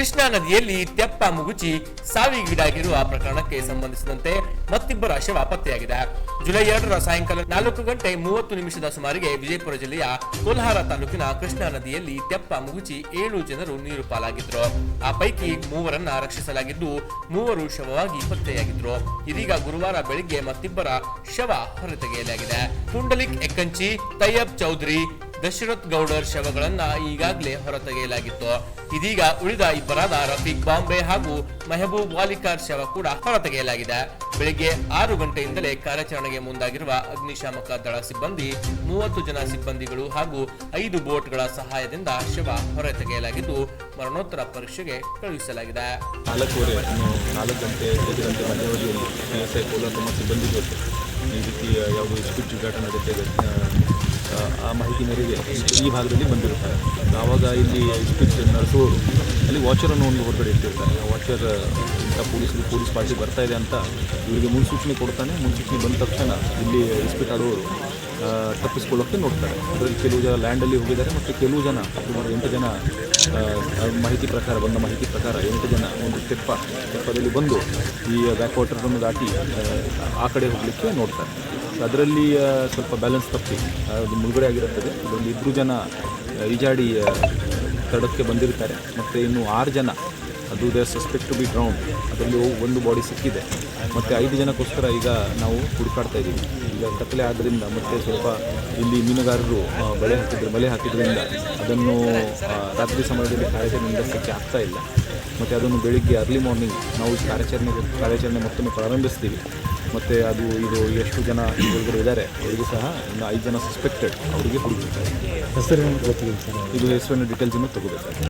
ಕೃಷ್ಣಾ ನದಿಯಲ್ಲಿ ತೆಪ್ಪ ಮುಗುಚಿ ಸಾವಿಗೀಡಾಗಿರುವ ಪ್ರಕರಣಕ್ಕೆ ಸಂಬಂಧಿಸಿದಂತೆ ಮತ್ತಿಬ್ಬರ ಶವ ಪತ್ತೆಯಾಗಿದೆ. ಜುಲೈ ಎರಡರ ಸಾಯಂಕಾಲ ನಾಲ್ಕು ಗಂಟೆ ಮೂವತ್ತು ನಿಮಿಷದ ಸುಮಾರಿಗೆ ವಿಜಯಪುರ ಜಿಲ್ಲೆಯ ಕೋಲ್ಹಾರ ತಾಲೂಕಿನ ಕೃಷ್ಣಾ ನದಿಯಲ್ಲಿ ತೆಪ್ಪ ಮುಗುಚಿ ಏಳು ಜನರು ನೀರು ಪಾಲಾಗಿದ್ರು. ಆ ಪೈಕಿ ಮೂವರನ್ನ ರಕ್ಷಿಸಲಾಗಿದ್ದು ಮೂವರು ಶವವಾಗಿ ಪತ್ತೆಯಾಗಿದ್ರು. ಇದೀಗ ಗುರುವಾರ ಬೆಳಿಗ್ಗೆ ಮತ್ತಿಬ್ಬರ ಶವ ಹೊರತೆಗೆಯಲಾಗಿದೆ. ಪುಂಡಲಿಕ್ ಎಕ್ಕಂಚಿ ತಯ್ಯಬ್ ಚೌಧರಿ ದಶರಥ್ ಗೌಡರ್ ಶವಗಳನ್ನ ಈಗಾಗಲೇ ಹೊರತೆಗೆಯಲಾಗಿತ್ತು. ಇದೀಗ ಉಳಿದ ಇಬ್ಬರಾದ ರಫೀಕ್ ಬಾಂಬೆ ಹಾಗೂ ಮೆಹಬೂಬ್ ವಾಲಿಕಾರ್ ಶವ ಕೂಡ ಹೊರತೆಗೆಯಲಾಗಿದೆ. ಬೆಳಿಗ್ಗೆ ಆರು ಗಂಟೆಯಿಂದಲೇ ಕಾರ್ಯಾಚರಣೆಗೆ ಮುಂದಾಗಿರುವ ಅಗ್ನಿಶಾಮಕ ದಳ ಸಿಬ್ಬಂದಿ, ಮೂವತ್ತು ಜನ ಸಿಬ್ಬಂದಿಗಳು ಹಾಗೂ ಐದು ಬೋಟ್ಗಳ ಸಹಾಯದಿಂದ ಶವ ಹೊರತೆಗೆಯಲಾಗಿದ್ದು, ಮರಣೋತ್ತರ ಪರೀಕ್ಷೆಗೆ ಕಳುಹಿಸಲಾಗಿದೆ. ನಾಲ್ಕೂವರೆ, ಇನ್ನು ನಾಲ್ಕು ಗಂಟೆ ಐದು ಗಂಟೆ ಮಧ್ಯವಧಿಯಲ್ಲಿ ಎಸ್ ಐ ಕೋಲಾರ ತಮ್ಮ ಸಿಬ್ಬಂದಿ ಜೊತೆ ಈ ರೀತಿ ಯಾವುದೋ ಘಟನೆ ಆ, ಆ ಮಾಹಿತಿ ಮೇರೆಗೆ ಈ ಭಾಗದಲ್ಲಿ ಬಂದಿರ್ತಾರೆ ಆವಾಗ ಇಲ್ಲಿ ಇಸ್ಪಿಟ್ ನಡೆಸುವವರು ಅಲ್ಲಿ ವಾಚರನ್ನು ಒಂದು ಹೊರಗಡೆ ಇಟ್ಟಿರ್ತಾರೆ. ವಾಚರ್ ಇಂಥ ಪೊಲೀಸ್ ಪೊಲೀಸ್ ಪಾರ್ಟಿ ಬರ್ತಾ ಇದೆ ಅಂತ ಇವರಿಗೆ ಮುನ್ಸೂಚನೆ ಕೊಡ್ತಾನೆ. ಮುನ್ಸೂಚನೆ ಬಂದ ತಕ್ಷಣ ಇಲ್ಲಿ ಇನ್ಸ್ಪೆಕ್ಟ್ ಆಡುವವರು ತಪ್ಪಿಸ್ಕೊಳ್ಳೋಕ್ಕೆ ನೋಡ್ತಾರೆ. ಅದರಲ್ಲಿ ಕೆಲವು ಜನ ಲ್ಯಾಂಡಲ್ಲಿ ಹೋಗಿದ್ದಾರೆ ಮತ್ತು ಕೆಲವು ಜನ ಸುಮಾರು ಎಂಟು ಜನ ಮಾಹಿತಿ ಪ್ರಕಾರ ಬಂದ ಮಾಹಿತಿ ಪ್ರಕಾರ ಎಂಟು ಜನ ಒಂದು ತೆಪ್ಪ ತೆಪ್ಪದಲ್ಲಿ ಬಂದು ಈ ಬ್ಯಾಕ್ ವಾಟರನ್ನು ದಾಟಿ ಆ, ಕಡೆ ಹೋಗಲಿಕ್ಕೆ ನೋಡ್ತಾರೆ. ಅದರಲ್ಲಿ ಸ್ವಲ್ಪ ಬ್ಯಾಲೆನ್ಸ್ ತಪ್ಪಿ ಅದು ಮುಳುಗಡೆ ಆಗಿರುತ್ತದೆ. ಅದರಲ್ಲಿ ಇಬ್ಬರು ಜನ ಈಜಾಡಿ ತಡಕ್ಕೆ ಬಂದಿರ್ತಾರೆ. ಮತ್ತು ಇನ್ನು ಆರು ಜನ, ಅದು they suspect to be drown ಅದರಲ್ಲಿ ಒಂದು ಬಾಡಿ ಸಿಕ್ಕಿದೆ. ಮತ್ತು ಐದು ಜನಕ್ಕೋಸ್ಕರ ಈಗ ನಾವು ಹುಡುಕಾಡ್ತಾ ಇದ್ದೀವಿ. ಈಗ ಕತ್ತಲೆ ಆದ್ದರಿಂದ ಮತ್ತು ಸ್ವಲ್ಪ ಇಲ್ಲಿ ಮೀನುಗಾರರು ಬಲೆ ಹಾಕಿದ್ರು, ಬಲೆ ಹಾಕಿದ್ರಿಂದ ಅದನ್ನು ರಾತ್ರಿ ಸಮಯದಲ್ಲಿ ಕಾರ್ಯಾಚರಣೆ ನಡೆಸೋಕ್ಕೆ ಆಗ್ತಾ ಇಲ್ಲ. ಮತ್ತು ಅದನ್ನು ಬೆಳಿಗ್ಗೆ ಅರ್ಲಿ ಮಾರ್ನಿಂಗ್ ನಾವು ಕಾರ್ಯಾಚರಣೆ ಕಾರ್ಯಾಚರಣೆ ಮತ್ತೊಮ್ಮೆ ಪ್ರಾರಂಭಿಸ್ತೀವಿ. ಮತ್ತು ಅದು ಇದು ಎಷ್ಟು ಜನ ಹುಡುಗರು ಇದ್ದಾರೆ ಅವರಿಗೂ ಸಹ ಇನ್ನು ಐದು ಜನ ಸಸ್ಪೆಕ್ಟೆಡ್ ಅವರಿಗೆ ಹುಡುಕಿದ್ದಾರೆ ಹೆಸರು ಇದು ಹೆಸರಿನ ಡೀಟೇಲ್ಸನ್ನು ತಗೋಬೇಕಾಗುತ್ತೆ